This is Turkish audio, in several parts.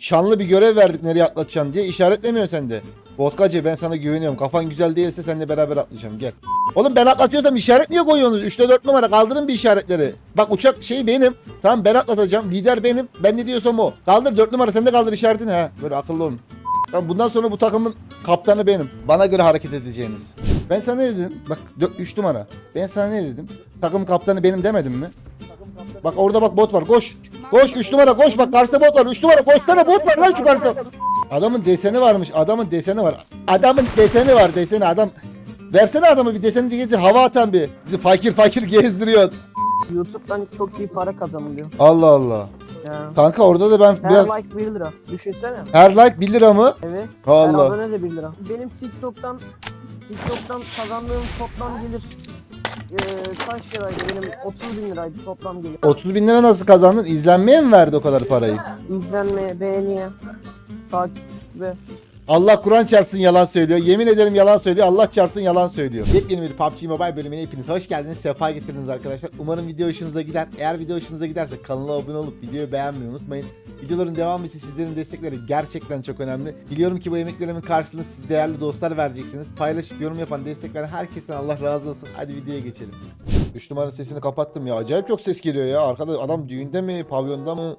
şanlı bir görev verdik nereye atlatacaksın diye işaretlemiyor sen de. Vodkacı ben sana güveniyorum. Kafan güzel değilse seninle beraber atlayacağım gel. Oğlum ben atlatıyorsam işaret niye koyuyorsunuz? 3'te 4 numara kaldırın bir işaretleri. Bak uçak şey benim. Tamam ben atlatacağım. Lider benim. Ben ne diyorsam o. Kaldır 4 numara sen de kaldır işaretini ha. Böyle akıllı olun. Tamam bundan sonra bu takımın kaptanı benim. Bana göre hareket edeceğiniz. Ben sana ne dedim? Bak 3 numara. Ben sana ne dedim? Takım kaptanı benim demedim mi? Bak orada bak bot var. Koş. Koş 3 numara koş bak karşıda bot var. 3 numara koşsana bot var lan şu karşıda. Adamın deseni varmış. Adamın deseni var. Adamın deseni var deseni adam. Versene adamı bir deseni diyece hava atan bir. Bizi fakir fakir gezdiriyor. YouTube'dan çok iyi para kazanılıyor. Allah Allah. Ya. Kanka orada da ben Her biraz like 1 lira. Düşünsene. her like 1 lira mı? Evet. Allah. Her abone de 1 lira. Benim TikTok'tan TikTok'tan kazandığım toplam gelir eee kaç liraydı? Benim 30 bin liraydı toplam gelir. 30 bin lira nasıl kazandın? İzlenmeye mi verdi o kadar parayı? İzlenmeye, beğeniye, takibe. Allah Kur'an çarpsın yalan söylüyor. Yemin ederim yalan söylüyor. Allah çarpsın yalan söylüyor. Yepyeni bir PUBG Mobile bölümüne hepiniz hoş geldiniz. Sefa getirdiniz arkadaşlar. Umarım video hoşunuza gider. Eğer video hoşunuza giderse kanala abone olup videoyu beğenmeyi unutmayın. Videoların devamı için sizlerin destekleri gerçekten çok önemli. Biliyorum ki bu emeklerimin karşılığını siz değerli dostlar vereceksiniz. Paylaşıp yorum yapan, destek veren herkesten Allah razı olsun. Hadi videoya geçelim. 3 numaranın sesini kapattım ya. Acayip çok ses geliyor ya. Arkada adam düğünde mi, pavyonda mı?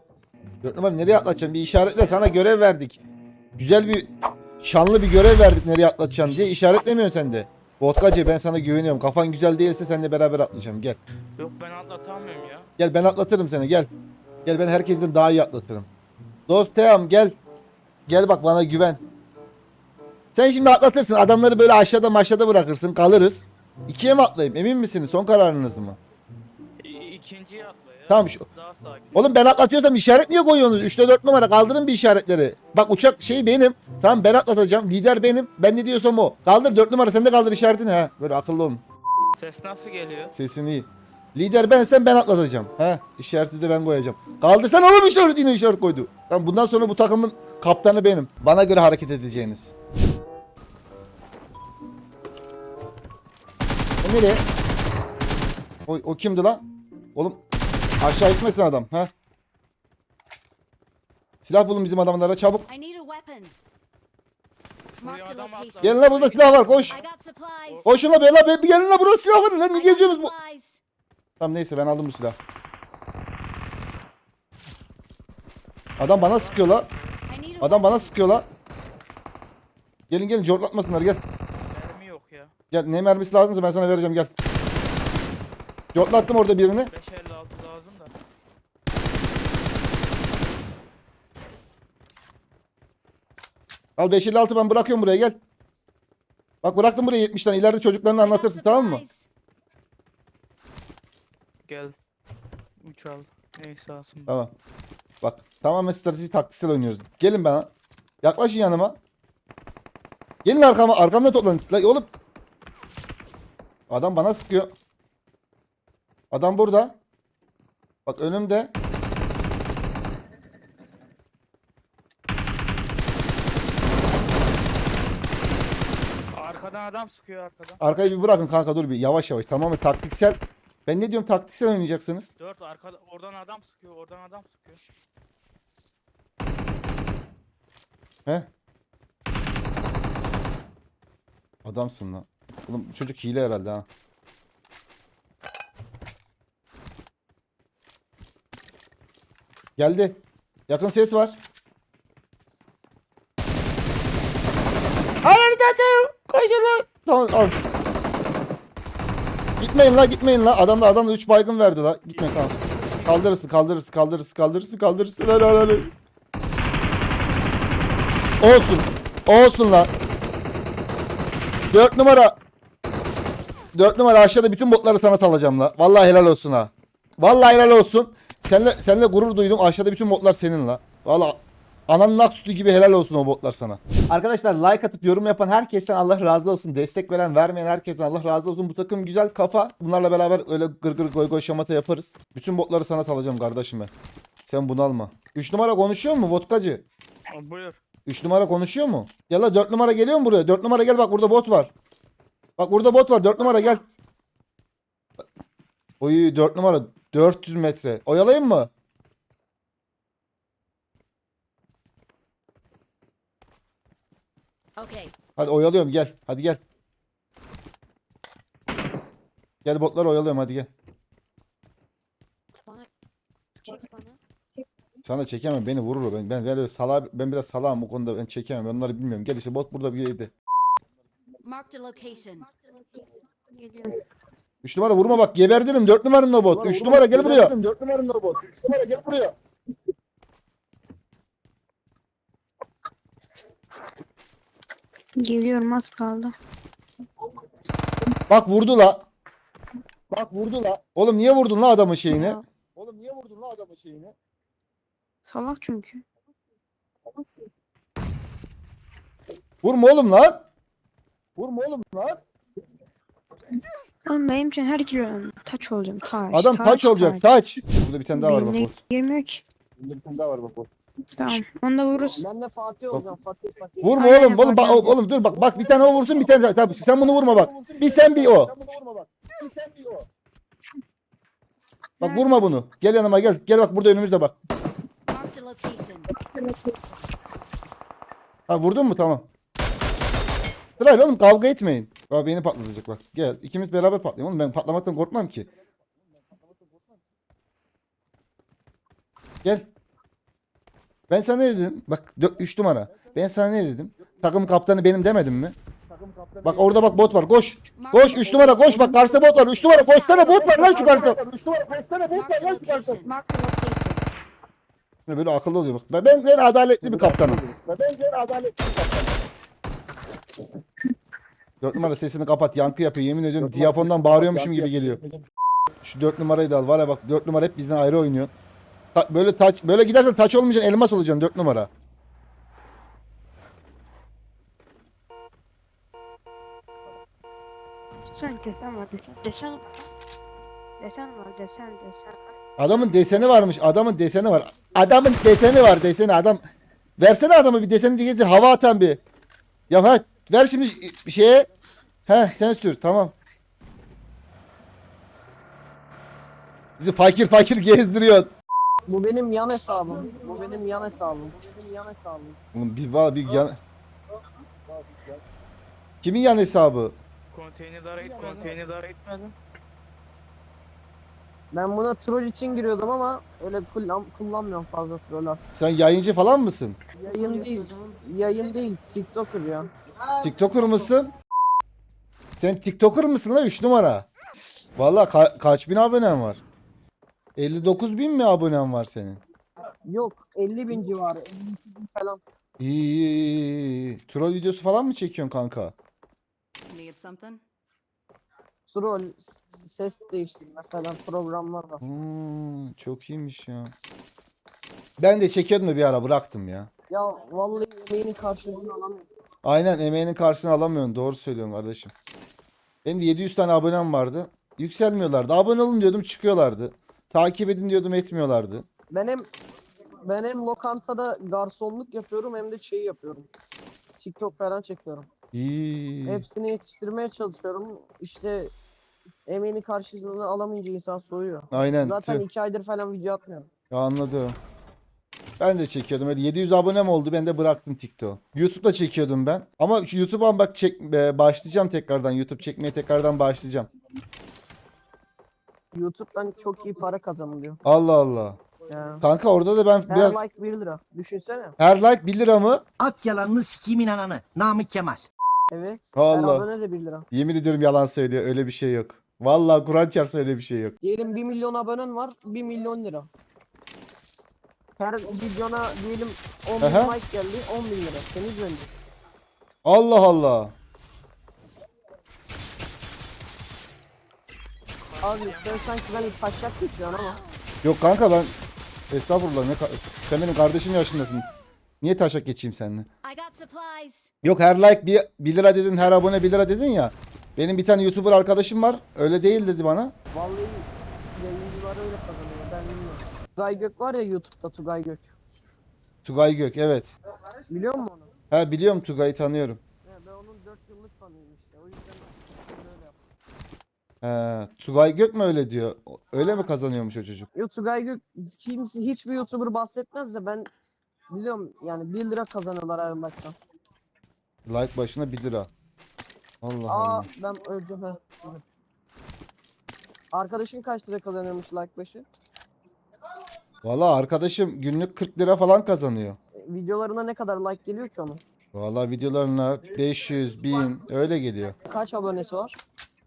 4 numara nereye atlatacağım? Bir işaretle sana görev verdik. Güzel bir şanlı bir görev verdik nereye atlatacaksın diye işaretlemiyorsun sen de. Vodkacı ben sana güveniyorum. Kafan güzel değilse seninle beraber atlayacağım. Gel. Yok ben atlatamıyorum ya. Gel ben atlatırım seni gel. Gel ben herkesten daha iyi atlatırım. Dostum gel. Gel bak bana güven. Sen şimdi atlatırsın. Adamları böyle aşağıda maşada bırakırsın. Kalırız. İkiye mi atlayayım? Emin misiniz? Son kararınız mı? İ- ikinciyi atla ya. Tamam şu. Daha sakin. Oğlum ben atlatıyorsam işaret niye koyuyorsunuz? 3'te 4 numara kaldırın bir işaretleri. Bak uçak şey benim. Tamam ben atlatacağım. Lider benim. Ben ne diyorsam o. Kaldır 4 numara sen de kaldır işaretini ha. Böyle akıllı olun. Ses nasıl geliyor? Sesin iyi. Lider bensen ben atlatacağım. Ha işareti de ben koyacağım. Kaldırsana oğlum işaret yine işaret koydu. Tamam bundan sonra bu takımın kaptanı benim. Bana göre hareket edeceğiniz. O nereye? O, o kimdi lan? Oğlum aşağı gitmesin adam. Ha? Silah bulun bizim adamlara çabuk. Gelin la burada silah var koş. Koşun la be la be bir gelin la burada silah var. Lan ne geziyorsunuz bu? Tamam neyse ben aldım bu silahı. Adam bana sıkıyor la. Adam bana sıkıyor la. Gelin gelin cortlatmasınlar gel. Mermi yok ya. Gel ne mermisi lazımsa ben sana vereceğim gel. Cortlattım orada birini. 556 lazım da. Al 556 ben bırakıyorum buraya gel. Bak bıraktım buraya 70 tane. İleride çocuklarına I got anlatırsın tamam mı? Gel. 3 al. Neyse alsın. Tamam. Bak tamamen strateji taktiksel oynuyoruz. Gelin bana. Yaklaşın yanıma. Gelin arkama. Arkamda toplanın. La oğlum. Adam bana sıkıyor. Adam burada. Bak önümde. Arkadan adam sıkıyor arkadan. Arkayı bir bırakın kanka dur bir yavaş yavaş. Tamamen taktiksel. Ben ne diyorum taktiksel oynayacaksınız. 4 arkada oradan adam sıkıyor. Oradan adam sıkıyor. He? Adamsın lan. Oğlum bu çocuk hile herhalde ha. Geldi. Yakın ses var. Ananı satayım. Koşun lan. Tamam al. Gitmeyin la gitmeyin la. Adam da adam da 3 baygın verdi la. Gitmeyin tamam. Kaldırırsın kaldırırsın kaldırırsın kaldırırsın kaldırırsın. Lan, lan, lan. Olsun. Olsun lan. 4 numara. 4 numara aşağıda bütün botları sana salacağım la. Vallahi helal olsun ha. Vallahi helal olsun. Seninle, seninle gurur duydum. Aşağıda bütün botlar senin la. Vallahi ananın ak sütü gibi helal olsun o botlar sana. Arkadaşlar like atıp yorum yapan herkesten Allah razı olsun. Destek veren vermeyen herkesten Allah razı olsun. Bu takım güzel kafa. Bunlarla beraber öyle gır gır goy goy şamata yaparız. Bütün botları sana salacağım kardeşim ben. Sen bunalma. 3 numara konuşuyor mu vodkacı? Buyur. 3 numara konuşuyor mu? Gel la 4 numara geliyor mu buraya? 4 numara gel bak burada bot var. Bak burada bot var 4 numara gel. Oy 4 numara 400 metre. Oyalayayım mı? Okay. Hadi oyalıyorum gel. Hadi gel. Gel botları oyalıyorum hadi gel. Bana çek bana. Sana çekemem beni vurur o. ben. Ben böyle sala ben biraz salağım o konuda ben çekemem. Ben onları bilmiyorum. Gel işte bot burada bir yerde. Marked a location. Geliyorum. 3 numara vurma bak geberdirim 4 numaranın o bot. 3 numara gel buraya. 4 numaranın o bot. 3 numara gel buraya. Geliyorum az kaldı. Bak vurdu la. Bak vurdu la. Oğlum niye vurdun la adamın şeyini? Oğlum niye vurdun la adamın şeyini? Salak çünkü. Vurma oğlum lan. Vurma oğlum lan. Ama benim için her kilo taç olacağım. Taç. Adam taç olacak taç. Burada bir tane daha var bak. Girmiyor ki. Bunda bir tane daha var bak. Tamam. Onu da vururuz. Ben de Fatih olacağım. Fatih Fatih. Vurma Aynen, oğlum oğlum bak oğlum dur bak bak bir tane o vursun bir tane daha. Tamam sen bunu vurma bak. Bir sen bir o. Sen bunu vurma bak. Bir sen bir o. Bak vurma bunu. Gel yanıma gel. Gel bak burada önümüzde bak. Marked a location. Ha vurdun mu tamam. Sırayla oğlum kavga etmeyin. Bak beni patlatacak bak. Gel ikimiz beraber patlayalım oğlum ben patlamaktan korkmam ki. Gel. Ben sana ne dedim? Bak 3 numara. Ben sana ne dedim? Takım kaptanı benim demedim mi? Bak orada bak bot var. Koş. Koş 3 numara koş bak karşıda bot var. 3 numara koşsana bot var lan şu karşıda. 3 numara koşsana bot var lan şu karşıda. Böyle akıllı oluyor bak. Ben, ben, ben adaletli bir kaptanım. Ben ben adaletli bir kaptanım. 4 numara sesini kapat. Yankı yapıyor. Yemin ediyorum diyafondan bağırıyormuşum gibi geliyor. Şu 4 numarayı da al. Var ya bak 4 numara hep bizden ayrı oynuyor. Ta- böyle taç böyle gidersen taç olmayacaksın elmas olacaksın 4 numara. Desen desen var desen. Desen var. Desen var desen desen. Adamın deseni varmış. Adamın deseni var. Adamın deseni var deseni adam. Versene adamı bir deseni diyeceksin hava atan bir. Ya ha ver şimdi bir şeye. He sen sür tamam. Bizi fakir fakir gezdiriyor. Bu benim yan hesabım. Bu benim yan hesabım. Bu benim yan hesabım. Oğlum bir var bir yan... Kimin yan hesabı? Konteyner daha gitmedi. Konteyner daha gitmedi. Ben buna troll için giriyordum ama öyle kullan kullanmıyorum fazla troll artık. Sen yayıncı falan mısın? Yayın değil. Yayın değil. TikToker ya. TikToker mısın? Sen TikToker mısın la 3 numara? Vallahi ka- kaç bin abonen var? 59 bin mi abonen var senin? Yok 50 bin civarı. 52 bin falan. İyi, iyi, iyi, iyi. Troll videosu falan mı çekiyorsun kanka? Need something? Troll, s- ses değiştirme falan programlar var. Hmm, çok iyiymiş ya. Ben de çekiyordum da bir ara bıraktım ya. Ya vallahi emeğinin karşılığını alamıyorum. Aynen emeğinin karşılığını alamıyorsun. Doğru söylüyorsun kardeşim. Benim de 700 tane abonem vardı. Yükselmiyorlardı. Abone olun diyordum çıkıyorlardı. Takip edin diyordum etmiyorlardı. Ben hem ben hem lokantada garsonluk yapıyorum hem de şey yapıyorum. TikTok falan çekiyorum. İyi. Hepsini yetiştirmeye çalışıyorum. İşte emeğinin karşılığını alamayınca insan soğuyor. Aynen. Zaten tüh. iki aydır falan video atmıyorum. Ya anladım. Ben de çekiyordum. Öyle 700 abonem oldu. Ben de bıraktım TikTok. YouTube'da çekiyordum ben. Ama şu YouTube'a bak çek e, başlayacağım tekrardan. YouTube çekmeye tekrardan başlayacağım. YouTube'dan çok iyi para kazanılıyor. Allah Allah. Ya. Kanka orada da ben Her biraz like 1 lira. Düşünsene. her like 1 lira mı? At yalanını sikimin ananı. Namık Kemal. Evet. Allah. Her abone de 1 lira. Yemin ediyorum yalan söylüyor. Öyle bir şey yok. Vallahi Kur'an çarpsa öyle bir şey yok. Diyelim 1 milyon abonen var. 1 milyon lira. Her videona diyelim 10 bin Aha. like geldi. 10 bin lira. Temiz bence. Allah Allah. Abi sen sanki beni taşak geçiyorsun ama. Yok kanka ben estağfurullah ne ka- sen benim kardeşim yaşındasın. Niye taşak geçeyim seninle? I got supplies. Yok her like 1, 1 lira dedin, her abone 1 lira dedin ya. Benim bir tane YouTuber arkadaşım var. Öyle değil dedi bana. Vallahi yayıncılar öyle kazanıyor. Ben bilmiyorum. Tugay Gök var ya YouTube'da Tugay Gök. Tugay Gök evet. Biliyor musun onu? Ha biliyorum Tugay'ı tanıyorum. He, ben onun 4 yıllık fanıyım işte. O yüzden ben öyle yaptım. He, Tugay Gök mü öyle diyor? Öyle mi kazanıyormuş o çocuk? Yo Tugay Gök kimse hiçbir YouTuber bahsetmez de ben biliyorum yani 1 lira kazanıyorlar her like'tan. Like başına 1 lira. Allah Aa Allah. ben öleceğim ha. Arkadaşın kaç lira kazanıyormuş like başı? Valla arkadaşım günlük 40 lira falan kazanıyor. E, Videolarına ne kadar like geliyor ki onun? Valla videolarına 500, 1000 öyle geliyor. Kaç abonesi var?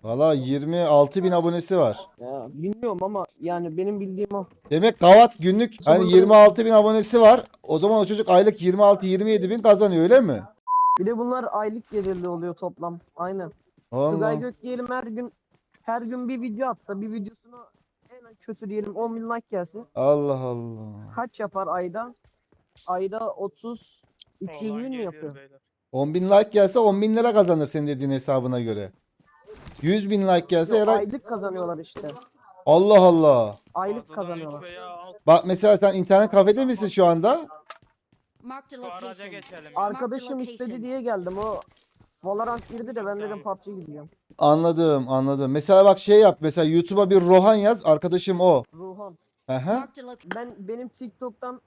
Valla 26 bin abonesi var. Ya bilmiyorum ama yani benim bildiğim o. Demek Gavat günlük hani 26 bin abonesi var. O zaman o çocuk aylık 26-27 bin kazanıyor öyle mi? Bir de bunlar aylık gelirli oluyor toplam. Aynen. Allah. Tugay Gök diyelim her gün her gün bir video atsa bir videosuna en kötü diyelim 10 bin like gelse Allah Allah. kaç yapar ayda? Ayda 30 300 Olan bin mi yapıyor? beyler. 10 bin like gelse 10 bin lira kazanır senin dediğin hesabına göre. 100 bin like gelse Yok, aylık kazanıyorlar işte. Allah Allah. Aylık Fazladan üç kazanıyorlar. veya alt- Bak mesela sen internet kafede misin şu anda? Marked a Şu araca location. geçelim. Arkadaşım istedi diye geldim. O Valorant girdi de ben dedim. PUBG gidiyorum. Anladım anladım. Mesela bak şey yap. Mesela YouTube'a bir Rohan yaz. Arkadaşım o. Ruhan. Aha. Marked a location. Ben benim TikTok'tan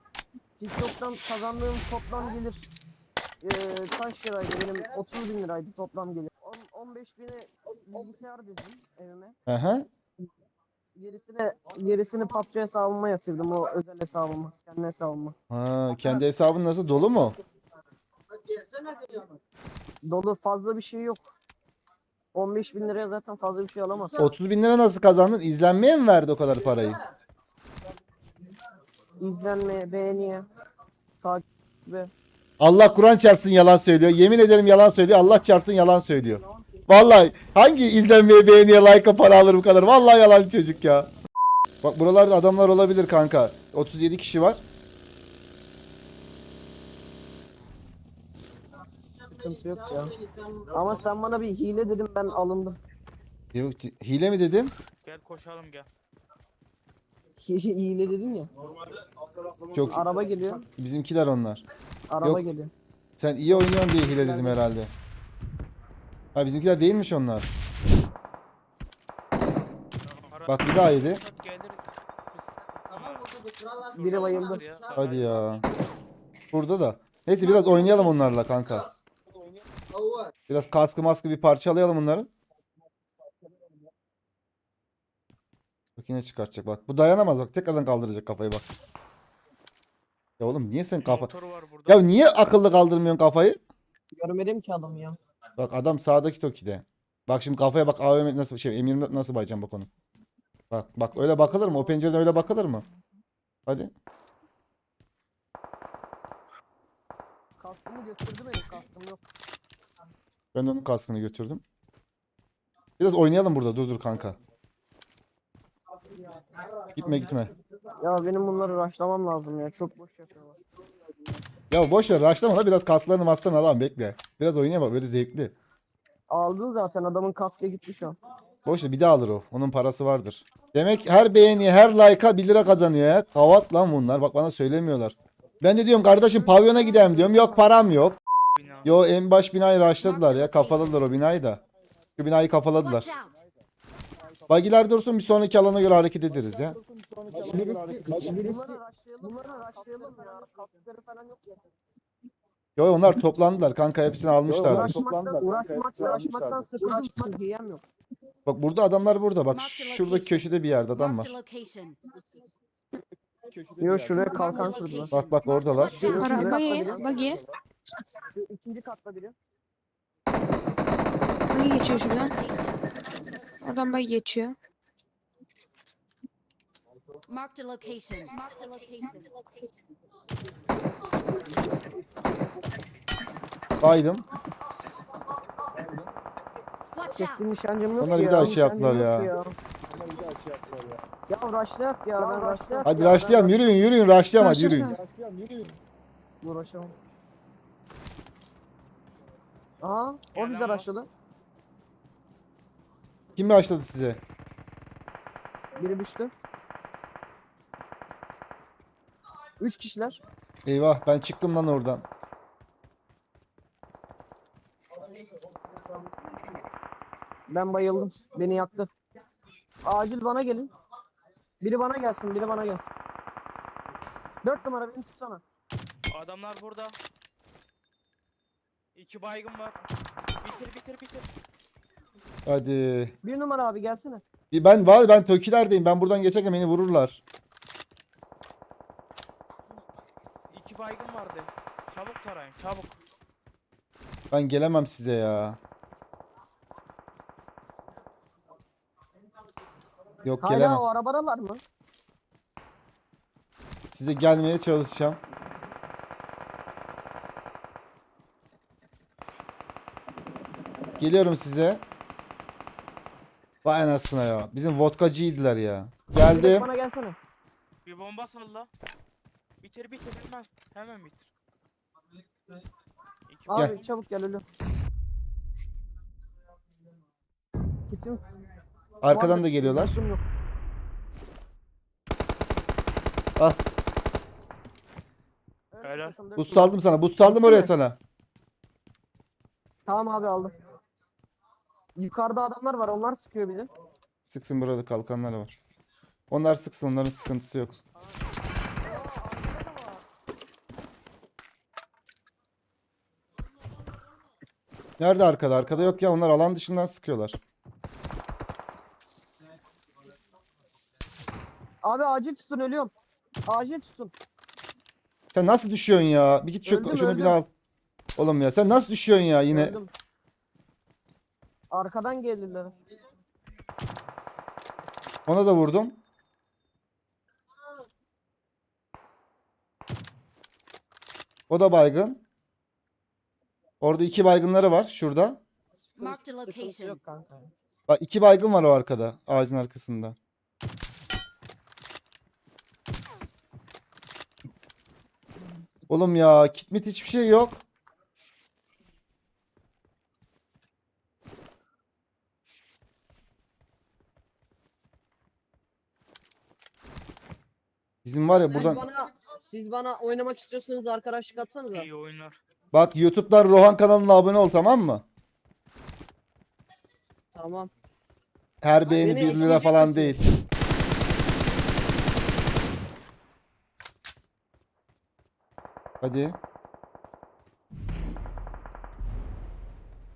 TikTok'tan kazandığım toplam gelir eee kaç liraydı benim 30 bin liraydı toplam gelir. On- 15 bini bilgisayar dizdim evime. Aha. Gerisini gerisini PUBG hesabıma yatırdım o özel hesabıma. Kendi hesabıma. Ha, kendi hesabın nasıl dolu mu? Dolu fazla bir şey yok. 15 bin liraya zaten fazla bir şey alamazsın. 30 bin lira nasıl kazandın? İzlenmeye mi verdi o kadar parayı? İzlenmeye, beğeniye, takibe. Allah Kur'an çarpsın yalan söylüyor. Yemin ederim yalan söylüyor. Allah çarpsın yalan söylüyor. Vallahi hangi izlenmeye beğeniye like'a para alır bu kadar? Vallahi yalan çocuk ya. Bak buralarda adamlar olabilir kanka. 37 kişi var. Sıkıntı yok ya. Ama sen bana bir hile dedim ben alındım. Yok, hile mi dedim? Gel koşalım gel. hile dedin ya. Çok Araba geliyor. bizimkiler onlar. Araba Yok. geliyor. Sen iyi oynuyorsun diye hile dedim herhalde. Ha bizimkiler değilmiş onlar. Bak bir daha yedi. Gelir. Biri bayıldı. Hadi ya. Burada da. Neyse biraz oynayalım onlarla kanka. Biraz kaskı maskı bir parçalayalım onların. Bak yine çıkartacak bak. Bu dayanamaz bak. Tekrardan kaldıracak kafayı bak. Ya oğlum niye sen kafa... Motoru var burada. Ya niye akıllı kaldırmıyorsun kafayı? Görmedim ki adamı ya. Bak adam sağdaki Toki'de. Bak şimdi kafaya bak AVM nasıl şey M24 nasıl bayacağım bak onu. Bak bak öyle bakılır mı? O pencereden öyle bakılır mı? Hadi. Kaskımı götürdü benim kaskım yok. Ben de onun kaskını götürdüm. Biraz oynayalım burada. Dur dur kanka. Gitme gitme. Ya benim bunları rushlamam lazım ya. Çok boş yapıyorlar. Ya boş ver raşlama da biraz kaslarını maslarını alalım bekle. Biraz oynayalım bak böyle zevkli. Aldın zaten adamın kaskı gitti şu an. Boş ver bir daha alır o. Onun parası vardır. Demek her beğeni her like'a 1 lira kazanıyor ya. Kavat lan bunlar. Bak bana söylemiyorlar. Ben de diyorum kardeşim pavyona gidelim diyorum. Yok param yok. Yo en baş binayı raşladılar ya. Kafaladılar o binayı da. Şu binayı kafaladılar. Bagiler dursun bir sonraki alana göre hareket ederiz ya. Birisi, birisi, bunları rushlayalım ya. Kaskları falan yok ya. Yo onlar toplandılar kanka hepsini almışlardır. Uğraşmaktan, uğraşmak, uğraşmaktan sıkıldım. Yiyem yok. Bak burada adamlar burada. Bak şurada köşede bir yerde adam var. Yo şuraya kalkan kurdular. Bak bak oradalar. Buggy. Şu ikinci katta biri. Buggy geçiyor şuradan. Oradan buggy geçiyor. Marked a location. Baydım. Watch Keskin out. nişancım yok Onlar bir daha ya, şey yaptılar nişancım ya. yok Ya rushlayak ya ben rushlayak. Hadi raşlayalım yürüyün yürüyün raşlayalım hadi yürüyün. Uğraşamam. Aha o bize rushladı. Kim raşladı size? Biri düştü. Üç kişiler. Eyvah ben çıktım lan oradan. Ben bayıldım. Beni yaktı. Acil bana gelin. Biri bana gelsin, biri bana gelsin. Dört numara beni tutsana. Adamlar burada. İki baygın var. Bitir bitir bitir. Hadi. Bir numara abi gelsene. Bir Ben var ben Tökilerdeyim. Ben buradan geçerken beni vururlar. İki baygın vardı. Çabuk. Ben gelemem size ya. Yok Hala gelemem. o arabadalar mı? Size gelmeye çalışacağım. Geliyorum size. Vay anasına ya. Bizim vodkacıydılar ya. Geldim. Bana gelsene. Bir bomba salla. Bitir bitir hemen. Hemen bitir. İki Abi baygın. çabuk gel ölüm. Kitim. Arkadan da geliyorlar. kitim yok. Al. Evet, Helal. Buz saldım sana. Buz saldım oraya sana. Tamam abi aldım. Yukarıda adamlar var onlar sıkıyor bizi. Sıksın burada kalkanlar var. Onlar sıksın onların sıkıntısı yok. Nerede arkada? Arkada yok ya onlar alan dışından sıkıyorlar. Abi acil tutun ölüyorum. Acil tutun. Sen nasıl düşüyorsun ya? Bir git şu, Öldüm, şunu bir öldüm. al. Oğlum ya sen nasıl düşüyorsun ya yine? Öldüm. Arkadan geldiler. Ona da vurdum. O da baygın. Orada iki baygınları var şurada. A Sıkıntı location. yok kanka. Bak iki baygın var o arkada. Ağacın arkasında. Oğlum ya kitmit hiçbir şey yok. Bizim var ya buradan Siz bana, siz bana oynamak istiyorsanız arkadaşlık atsanıza. İyi oyunlar. Bak YouTube'dan Rohan kanalına abone ol tamam mı? Tamam. Her beğeni beni 1 lira ekleyecek falan misin? değil. Hadi.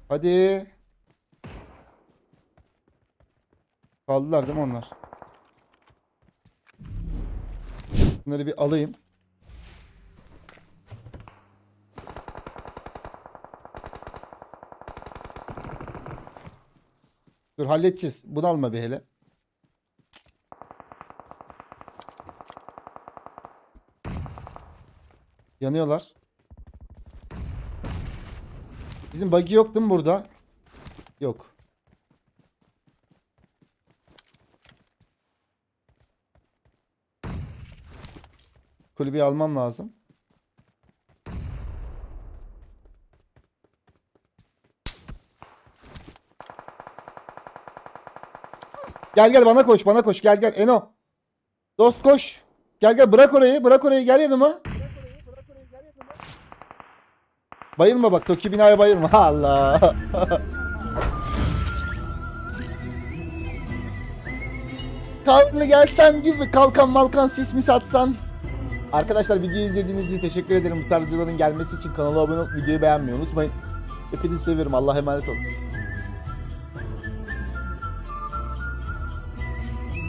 Hadi. Kaldılar değil mi onlar? Bunları bir alayım. Dur halledeceğiz. Bunu alma bir hele. Yanıyorlar. Bizim buggy yok değil mi burada? Yok. Kulübeyi almam lazım. Gel gel bana koş bana koş gel gel Eno. Dost koş. Gel gel bırak orayı bırak orayı gel yanıma. Bayılma bak Toki binaya bayılma. Allah. Kalklı gelsen gibi kalkan malkan sis mi satsan. Arkadaşlar videoyu izlediğiniz için teşekkür ederim. Bu tarz videoların gelmesi için kanala abone olup videoyu beğenmeyi unutmayın. Hepinizi seviyorum. Allah'a emanet olun.